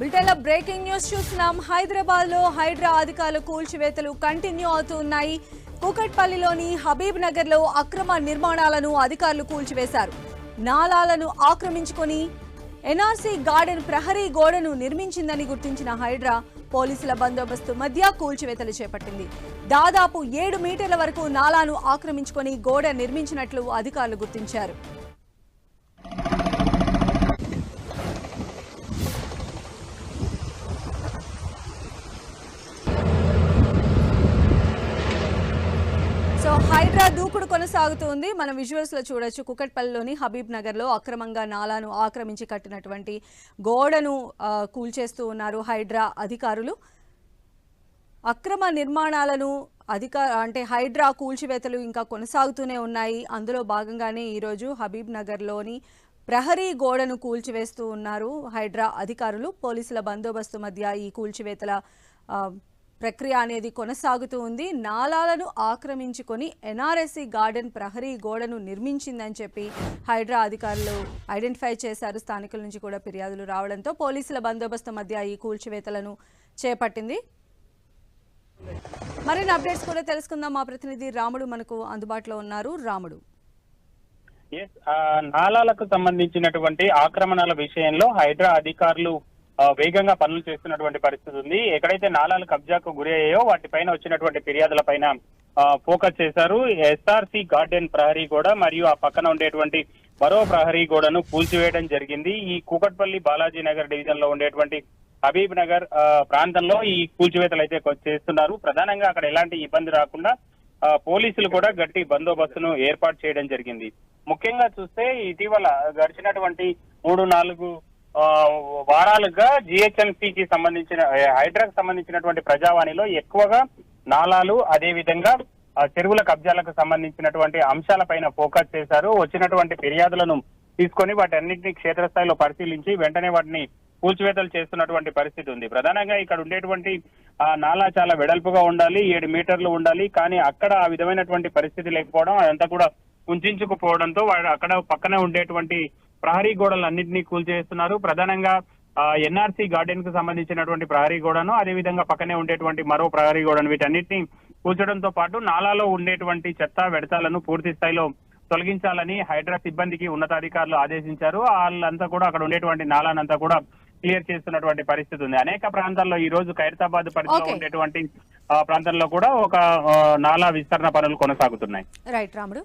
బ్రిటన్లో breaking news చూస్తున్నాం. హైదరాబాద్లో హైడ్రా అధికారులు కూల్చివేతలు కంటిన్యూ అవుతూ ఉన్నాయి కూకట్పల్లిలోని హబీబ్ నగర్లో అక్రమ నిర్మాణాలను అధికారులు కూల్చివేశారు. నాలాలను ఆక్రమించుకొని ఎన్ఆర్సీ గార్డెన్ ప్రహరీ గోడను నిర్మించిందని గుర్తించిన హైడ్రా పోలీసుల బందోబస్తు మధ్య కూల్చివేతలు చేపట్టింది. దాదాపు ఏడు మీటర్ల వరకు నాలాను ఆక్రమించుకొని గోడ నిర్మించినట్లు అధికారులు గుర్తించారు. హైడ్రా దూకుడు కొనసాగుతుంది. మనం విజువల్స్లో చూడొచ్చు కుకట్పల్లిలోని హబీబ్ నగర్లో అక్రమంగా నాలాను ఆక్రమించి కట్టినటువంటి గోడను కూల్చేస్తూ ఉన్నారు హైడ్రా అధికారులు. అక్రమ నిర్మాణాలను అధిక అంటే హైడ్రా కూల్చివేతలు ఇంకా కొనసాగుతూనే ఉన్నాయి. అందులో భాగంగానే ఈరోజు హబీబ్ నగర్లోని ప్రహరీ గోడను కూల్చివేస్తూ ఉన్నారు హైడ్రా అధికారులు. పోలీసుల బందోబస్తు మధ్య ఈ కూల్చివేతల ప్రక్రియ అనేది కొనసాగుతూ ఉంది. నాలాలను ఆక్రమించుకొని ఎన్ఆర్ఎస్సి గార్డెన్ ప్రహరీ గోడను నిర్మించిందని చెప్పి హైడ్రా అధికారులు ఐడెంటిఫై చేశారు. స్థానికుల నుంచి కూడా ఫిర్యాదులు రావడంతో పోలీసుల బందోబస్తు మధ్య ఈ కూల్చివేతలను చేపట్టింది. మరిన్ని అప్డేట్స్ కూడా తెలుసుకుందాం. మా ప్రతినిధి రాముడు మనకు అందుబాటులో ఉన్నారు. రాముడు. నాలాలకు సంబంధించినటువంటి ఆక్రమణల విషయంలో హైడ్రా అధికారులు వేగంగా పనులు చేస్తున్నటువంటి పరిస్థితి ఉంది. ఎక్కడైతే నాలాలు కబ్జాకు గురి అయ్యాయో వాటిపైన వచ్చినటువంటి ఫిర్యాదుల పైన ఫోకస్ చేశారు. ఎస్ఆర్సి గార్డెన్ ప్రహరీ గోడ మరియు ఆ పక్కన ఉండేటువంటి మరో ప్రహరీ గోడను కూల్చివేయడం జరిగింది. ఈ కూకట్పల్లి బాలాజీ నగర్ డివిజన్లో ఉండేటువంటి హబీబ్ నగర్ ఆ, ప్రాంతంలో ఈ కూల్చివేతలు అయితే చేస్తున్నారు. ప్రధానంగా అక్కడ ఎలాంటి ఇబ్బంది రాకుండా పోలీసులు కూడా గట్టి బందోబస్తును ఏర్పాటు చేయడం జరిగింది. ముఖ్యంగా చూస్తే ఇటీవల గడిచినటువంటి మూడు నాలుగు వారాలుగా జిహెచ్ఎంసీకి సంబంధించిన హైడ్రాకు సంబంధించినటువంటి ప్రజావాణిలో ఎక్కువగా నాలాలు అదే విధంగా చెరువుల కబ్జాలకు సంబంధించినటువంటి అంశాలపైన ఫోకస్ చేశారు. వచ్చినటువంటి ఫిర్యాదులను తీసుకొని వాటి అన్నింటినీ క్షేత్రస్థాయిలో పరిశీలించి వెంటనే వాటిని కూల్చివేతలు చేస్తున్నటువంటి పరిస్థితి ఉంది. ప్రధానంగా ఇక్కడ ఉండేటువంటి ఆ నాలా చాలా వెడల్పుగా ఉండాలి ఏడు మీటర్లు ఉండాలి కానీ అక్కడ ఆ విధమైనటువంటి పరిస్థితి లేకపోవడం అదంతా కూడా ఉంచుకుపోవడంతో వాడు అక్కడ పక్కనే ఉండేటువంటి ప్రహరీ గోడలన్నింటినీ కూల్చేస్తున్నారు. ప్రధానంగా ఎన్ఆర్సీ గార్డెన్కు సంబంధించినటువంటి ప్రహరీ గోడను అదే విధంగా పక్కనే ఉండేటువంటి మరో ప్రహరీ గోడను వీటన్నిటిని కూల్చడంతో పాటు నాలాలో ఉండేటువంటి చెత్త వెడతాలను పూర్తి స్థాయిలో తొలగించాలని హైడ్రా సిబ్బందికి ఉన్నతాధికారులు ఆదేశించారు. వాళ్ళంతా కూడా అక్కడ ఉండేటువంటి నాలానంతా కూడా క్లియర్ చేస్తున్నటువంటి పరిస్థితి ఉంది. అనేక ప్రాంతాల్లో ఈ రోజు ఖైరతాబాద్ పరిధిలో. ఉండేటువంటి ప్రాంతంలో కూడా ఒక నాలా విస్తరణ పనులు కొనసాగుతున్నాయి. రైట్ రాముడు.